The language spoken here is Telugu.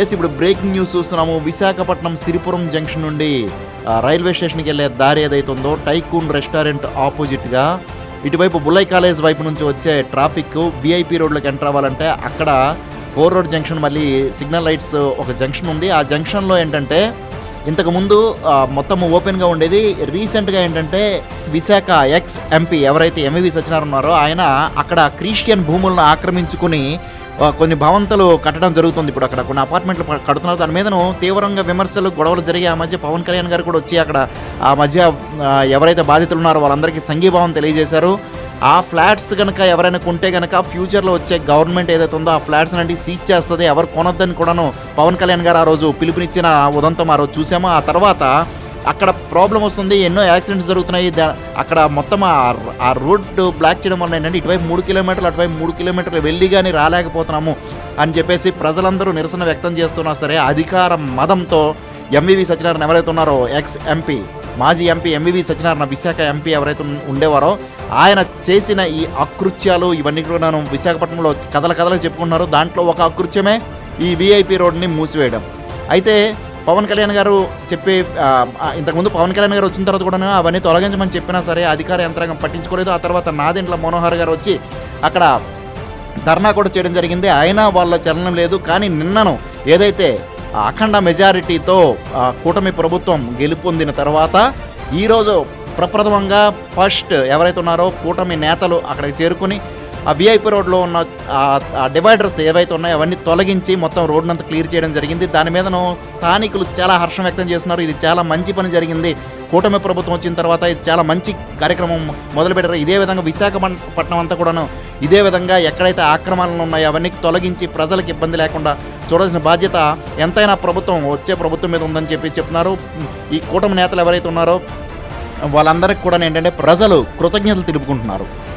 ఎస్ ఇప్పుడు బ్రేకింగ్ న్యూస్ చూస్తున్నాము. విశాఖపట్నం సిరిపురం జంక్షన్ నుండి రైల్వే స్టేషన్కి వెళ్ళే దారి ఏదైతే ఉందో టైకూన్ రెస్టారెంట్ ఆపోజిట్గా ఇటువైపు బుల్లై కాలేజ్ వైపు నుంచి వచ్చే ట్రాఫిక్ విఐపి రోడ్లోకి ఎంటర్ అవ్వాలంటే అక్కడ ఫోర్ రోడ్ జంక్షన్ మళ్ళీ సిగ్నల్ లైట్స్ ఒక జంక్షన్ ఉంది. ఆ జంక్షన్లో ఏంటంటే ఇంతకుముందు మొత్తం ఓపెన్గా ఉండేది. రీసెంట్గా ఏంటంటే విశాఖ ఎక్స్ ఎంపీ ఎవరైతే ఎంఈవి సత్యనారాయణ ఉన్నారో ఆయన అక్కడ క్రిస్టియన్ భూములను ఆక్రమించుకుని కొన్ని భవంతలు కట్టడం జరుగుతుంది ఇప్పుడు అక్కడ. కొన్ని అపార్ట్మెంట్లు కడుతున్నారు. దాని మీదను తీవ్రంగా విమర్శలు గొడవలు జరిగి ఆ మధ్య పవన్ కళ్యాణ్ గారు కూడా వచ్చి అక్కడ ఆ మధ్య ఎవరైతే బాధితులు ఉన్నారో వాళ్ళందరికీ సంఘీభావం తెలియజేశారు. ఆ ఫ్లాట్స్ కనుక ఎవరైనా కొంటే కనుక ఫ్యూచర్లో వచ్చే గవర్నమెంట్ ఏదైతే ఉందో ఆ ఫ్లాట్స్ అంటే సీజ్ చేస్తుంది. ఎవరు కొనొద్దని కూడాను పవన్ కళ్యాణ్ గారు ఆ రోజు పిలుపునిచ్చిన ఉదంతం ఆ రోజు చూసాము. ఆ తర్వాత అక్కడ ప్రాబ్లం వస్తుంది ఎన్నో యాక్సిడెంట్స్ జరుగుతున్నాయి. అక్కడ మొత్తం ఆ- రోడ్ బ్లాక్ చేయడం వల్ల ఏంటంటే ఇటువైపు మూడు కిలోమీటర్లు అటువైపు మూడు కిలోమీటర్లు వెళ్ళి కానీ రాలేకపోతున్నాము అని చెప్పేసి ప్రజలందరూ నిరసన వ్యక్తం చేస్తున్నా సరే అధికార మదంతో ఎంవివి సత్యనారాయణ ఎవరైతే ఉన్నారో ఎక్స్ ఎంపీ మాజీ MP MVV Satyanarayana Visakha MP ఎవరైతే ఉండేవారో ఆయన చేసిన ఈ అకృత్యాలు ఇవన్నీ కూడా మనం విశాఖపట్నంలో కథల కథలు చెప్పుకున్నారు దాంట్లో ఒక అకృత్యమే ఈ విఐపి రోడ్ని మూసివేయడం. అయితే పవన్ కళ్యాణ్ గారు చెప్పే ఇంతకుముందు పవన్ కళ్యాణ్ గారు వచ్చిన తర్వాత కూడా అవన్నీ తొలగించమని చెప్పినా సరే అధికార యంత్రాంగం పట్టించుకోలేదు. ఆ తర్వాత నాదెంట్ల మనోహర్ గారు వచ్చి అక్కడ ధర్నా కూడా చేయడం జరిగింది. అయినా వాళ్ళ చలనం లేదు. కానీ నిన్నను ఏదైతే అఖండ మెజారిటీతో కూటమి ప్రభుత్వం గెలుపొందిన తర్వాత ఈరోజు ప్రప్రథమంగా ఫస్ట్ ఎవరైతే ఉన్నారో కూటమి నేతలు అక్కడికి చేరుకుని ఆ విఐపి రోడ్లో ఉన్న ఆ- డివైడర్స్ ఏవైతే ఉన్నాయో అవన్నీ తొలగించి మొత్తం రోడ్డు అంతా క్లియర్ చేయడం జరిగింది. దాని మీదను స్థానికులు చాలా హర్షం వ్యక్తం చేస్తున్నారు. ఇది చాలా మంచి పని జరిగింది. కూటమి ప్రభుత్వం వచ్చిన తర్వాత ఇది చాలా మంచి కార్యక్రమం మొదలుపెట్టారు. ఇదే విధంగా విశాఖపట్నం అంతా కూడాను ఇదే విధంగా ఎక్కడైతే ఆక్రమణలు ఉన్నాయో అవన్నీ తొలగించి ప్రజలకు ఇబ్బంది లేకుండా చూడాల్సిన బాధ్యత ఎంతైనా ప్రభుత్వం వచ్చే ప్రభుత్వం మీద ఉందని చెప్పి చెప్తున్నారు. ఈ కూటమి నేతలు ఎవరైతే ఉన్నారో వాళ్ళందరికీ కూడా ఏంటంటే ప్రజలు కృతజ్ఞతలు తెలుపుకుంటున్నారు.